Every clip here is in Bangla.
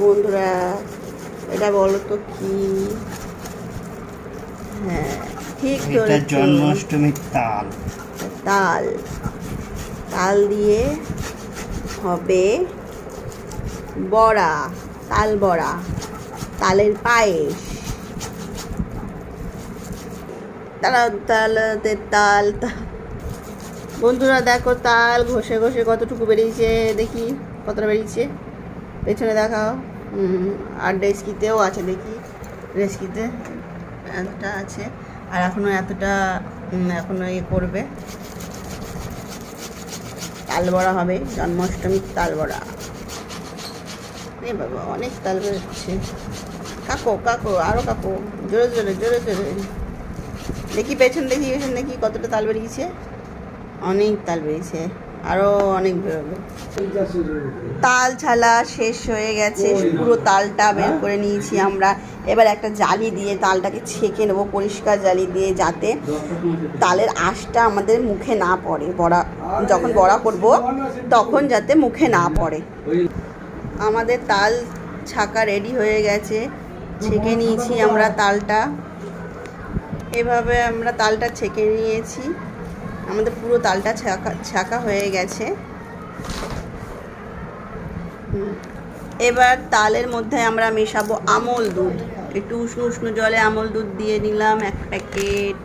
বন্ধুরা এটা বলো তো কি? হ্যাঁ ঠিক এটা। জন্মাষ্টমীর তাল। তাল। তাল দিয়ে হবে বড়া তাল বড়া তালের পায়েস। তারা তালতে তাল বন্ধুরা দেখো তাল ঘষে ঘষে কতটুকু বেরিয়েছে দেখি কতটা বেরিয়েছে। পেছনে দেখাও। আর ডেস্কিতেও আছে, দেখি। ডেস্কিতে এতটা আছে। আর এখনও এতটা এখনও ইয়ে করবে। তাল বড়া হবে, জন্মাষ্টমীর তাল বড়া এ বাবা, অনেক তাল বেরোচ্ছে কাকো কাকো আরও কাকো। জোরে জোরে জোরে জোরে। দেখি পেছন দেখি পেছন, দেখি কতটা তাল বেরিয়েছে অনেক তাল বেরিয়েছে আরও অনেক বেরোবে তাল ছালা শেষ হয়ে গেছে, পুরো তালটা বের করে নিয়েছি আমরা। এবার একটা জালি দিয়ে তালটাকে ছেঁকে নেব, পরিষ্কার জালি দিয়ে, যাতে তালের আঁশটা আমাদের মুখে না পড়ে। বড়া, যখন বড়া করব, তখন যাতে মুখে না পড়ে। আমাদের তাল ছাকা রেডি হয়ে গেছে। ছেঁকে নিয়েছি আমরা তালটা। এভাবে আমরা তালটা ছেঁকে নিয়েছি। আমাদের পুরো তালটা ছাকা ছাকা হয়ে গেছে। এবার তালের মধ্যে আমরা মেশাবো আমল দুধ। একটু উষ্ণ উষ্ণ জলে আমল দুধ দিয়ে নিলাম এক প্যাকেট।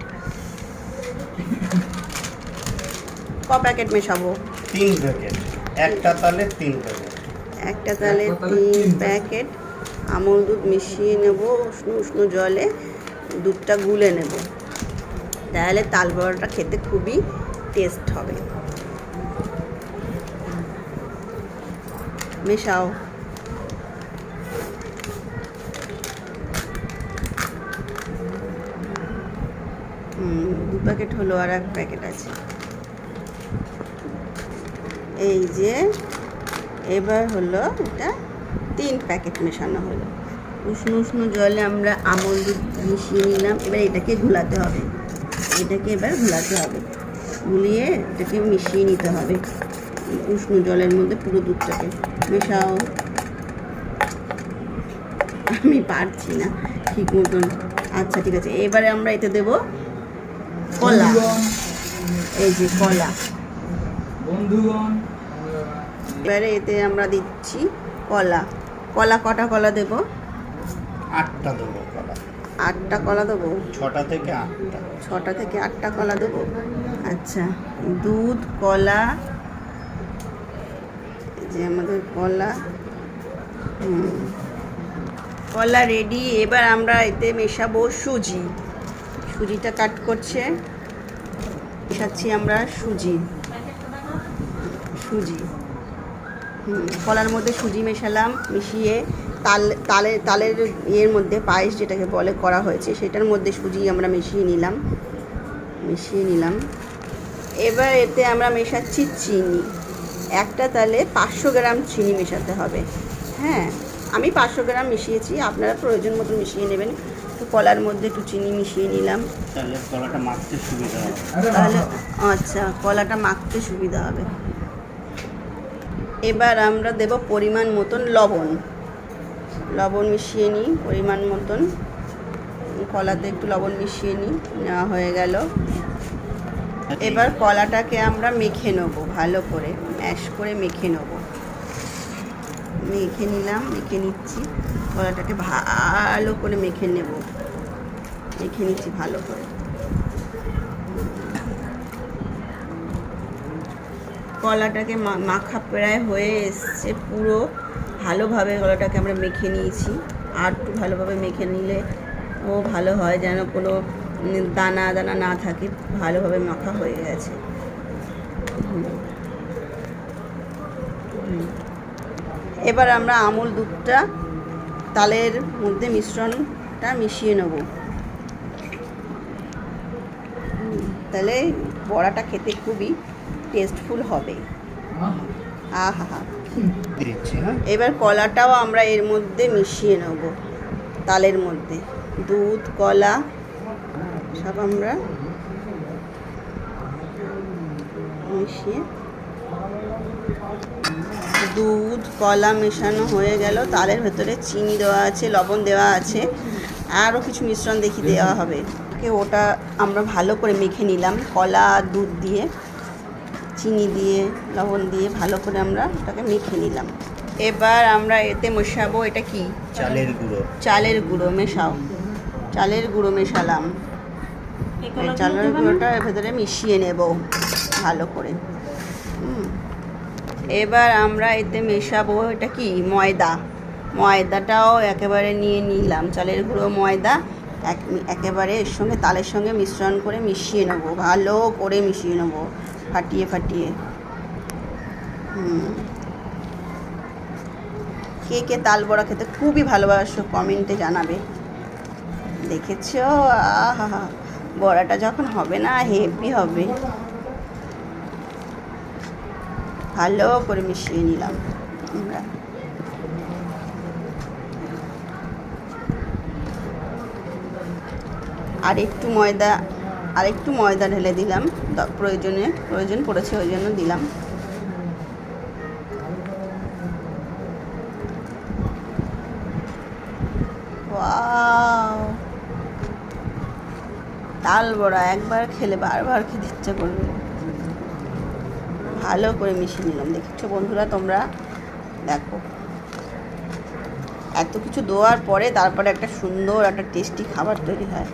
ক প্যাকেট মেশাবো? তিন প্যাকেট। একটা তালে তিন প্যাকেট। একটা তালে তিন প্যাকেট আমল দুধ মিশিয়ে নেব। উষ্ণ উষ্ণ জলে দুধটা গুলে নেব। তাহলে তাল বড়াটা খেতে খুবই টেস্ট হবে। মেশাও। দু প্যাকেট হলো আর এক প্যাকেট আছে। এই যে, এবার হলো এটা তিন প্যাকেট মেশানো হলো। উষ্ণ উষ্ণ জলে আমরা আমল দুধ মিশিয়ে নিলাম, এবার এটাকে ঘোলাতে হবে। এটাকে এবার ঘোলাতে হবে। গুলিয়ে এটাকে মিশিয়ে নিতে হবে। উষ্ণ জলের মধ্যে পুরো দুধটাকে মেশাও। আমি পারছি না ঠিক মতন। আচ্ছা ঠিক আছে। এবারে আমরা এতে দেব কলা। এই যে কলা। বন্ধুগণ। এবারে এতে আমরা দিচ্ছি কলা। কলা কটা কলা দেব? আটটা দেবো কলা। আটটা কলা দেবো। ছটা থেকে আটটা। ছটা থেকে আটটা কলা দেবো। আচ্ছা দুধ, কলা যে আমাদের কলা। কলা রেডি এবার আমরা এতে মেশাবো সুজি। সুজিটা কাট করছে, মেশাচ্ছি আমরা সুজি। সুজি। কলার মধ্যে সুজি মেশালাম, মিশিয়ে তাল তালের তালের ইয়ের মধ্যে পায়েস যেটাকে বলে করা হয়েছে সেটার মধ্যে সুজি আমরা মিশিয়ে নিলাম। মিশিয়ে নিলাম। এবার এতে আমরা মেশাচ্ছি চিনি। একটা তালে পাঁচশো গ্রাম চিনি মেশাতে হবে। হ্যাঁ আমি পাঁচশো গ্রাম মিশিয়েছি আপনারা প্রয়োজন মতো মিশিয়ে নেবেন। তো কলার মধ্যে একটু চিনি মিশিয়ে নিলাম। তাহলে কলাটা মাখতে সুবিধা হবে। তাহলে আচ্ছা কলাটা মাখতে সুবিধা হবে। এবার আমরা দেব পরিমাণ মতন লবণ। লবণ মিশিয়ে নিই, পরিমাণ মতন। কলাতে একটু লবণ মিশিয়ে নিই, নেওয়া হয়ে গেল। এবার কলাটাকে আমরা মেখে নেব, ভালো করে, ম্যাশ করে মেখে নেব। মেখে নিলাম, মেখে নিচ্ছি। কলাটাকে ভালো করে মেখে নেব। মেখে নিচ্ছি ভালো করে। কলাটাকে মাখা প্রায় হয়ে এসছে পুরো। ভালোভাবে কলাটাকে আমরা মেখে নিয়েছি। আর একটু ভালোভাবে মেখে নিলে ও ভালো হয় যেন কোনো দানা দানা না থাকে। ভালোভাবে মাখা হয়ে গেছে। এবার আমরা আমুল দুধটা তালের মধ্যে মিশ্রণটা মিশিয়ে নেব। তাহলে বড়াটা খেতে খুবই টেস্টফুল হবে। আহা হা হ্যাঁ? এবার কলাটাও আমরা এর মধ্যে মিশিয়ে নেব তালের মধ্যে। দুধ কলা সব আমরা মিশিয়ে দুধ কলা মেশানো হয়ে গেল। তালের ভেতরে চিনি দেওয়া আছে লবণ দেওয়া আছে আরও কিছু মিশ্রণ দেখি দেওয়া হবে। ওটা আমরা ভালো করে মেখে নিলাম কলা আর দুধ দিয়ে। চিনি দিয়ে লবণ দিয়ে ভালো করে আমরা ওটাকে মেখে নিলাম। এবার আমরা এতে মেশাবো এটা কি? চালের গুঁড়ো। চালের গুঁড়ো মেশাও। চালের গুঁড়ো মেশালাম। চালের গুঁড়োটা ভেতরে মিশিয়ে নেব ভালো করে। হুম। এবার আমরা এতে মেশাবো এটা কি? ময়দা। ময়দাটাও একেবারে নিয়ে নিলাম। চালের গুঁড়ো ময়দা একেবারে এর সঙ্গে তালের সঙ্গে মিশ্রণ করে মিশিয়ে নেব। ভালো করে মিশিয়ে নেব। ফাটিয়ে ফাটিয়ে। হুম। কে কে তাল বড়া খেতে খুবই ভালোবাসো কমেন্টে জানাবে। দেখেছ? আহা বড়াটা যখন হবে না, হেভি হবে। ভালো করে মিশিয়ে নিলাম আমরা। আর একটু ময়দা আর একটু ময়দা ঢেলে দিলাম। প্রয়োজনে, প্রয়োজন পড়েছে, ওই জন্য দিলাম। তাল বড়া একবার খেলে বারবার খেতে ইচ্ছে করবে। ভালো করে মিশিয়ে নিলাম। দেখছ বন্ধুরা, তোমরা দেখো। এত কিছু দেওয়ার পরে তারপরে একটা সুন্দর, একটা টেস্টি খাবার তৈরি হয়।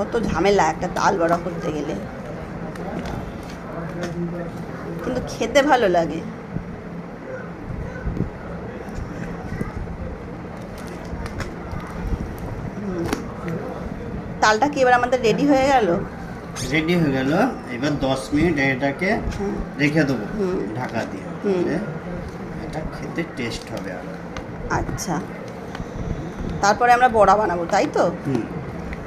কত ঝামেলা একটা তাল বড়া করতে গেলে। কিন্তু খেতে ভালো লাগে। তালটা কি এবার আমাদের রেডি হয়ে গেল? রেডি হয়ে গেল। এবার দশ মিনিট এটাকে। রেখে দেবো। ঢাকা দিয়ে। এটা খেতে টেস্ট হবে আর। আচ্ছা। তারপরে আমরা বড়া বানাবো তাই তো? হুম।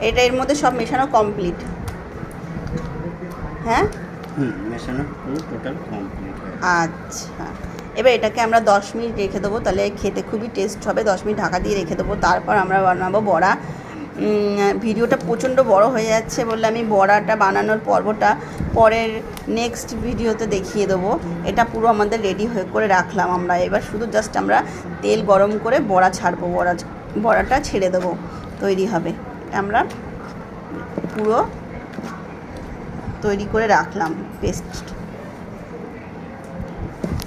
এটা এর মধ্যে সব মেশানো কমপ্লিট হ্যাঁ? হুম মেশানো টোটাল কমপ্লিট আচ্ছা। এবার এটাকে আমরা দশ মিনিট রেখে দেবো তাহলে খেতে খুবই টেস্ট হবে। দশ মিনিট ঢাকা দিয়ে রেখে দেবো। তারপর আমরা বানাবো বড়া। ভিডিওটা প্রচণ্ড বড় হয়ে যাচ্ছে বললে আমি বড়াটা বানানোর পর্বটা পরের নেক্সট ভিডিওতে দেখিয়ে দেবো। এটা পুরো আমাদের রেডি হয়ে করে রাখলাম আমরা। এবার শুধু জাস্ট আমরা তেল গরম করে বড়া ছাড়বো। বড়া বড়াটা ছেড়ে দেবো। তৈরি হবে। আমরা পুরো তৈরি করে রাখলাম পেস্ট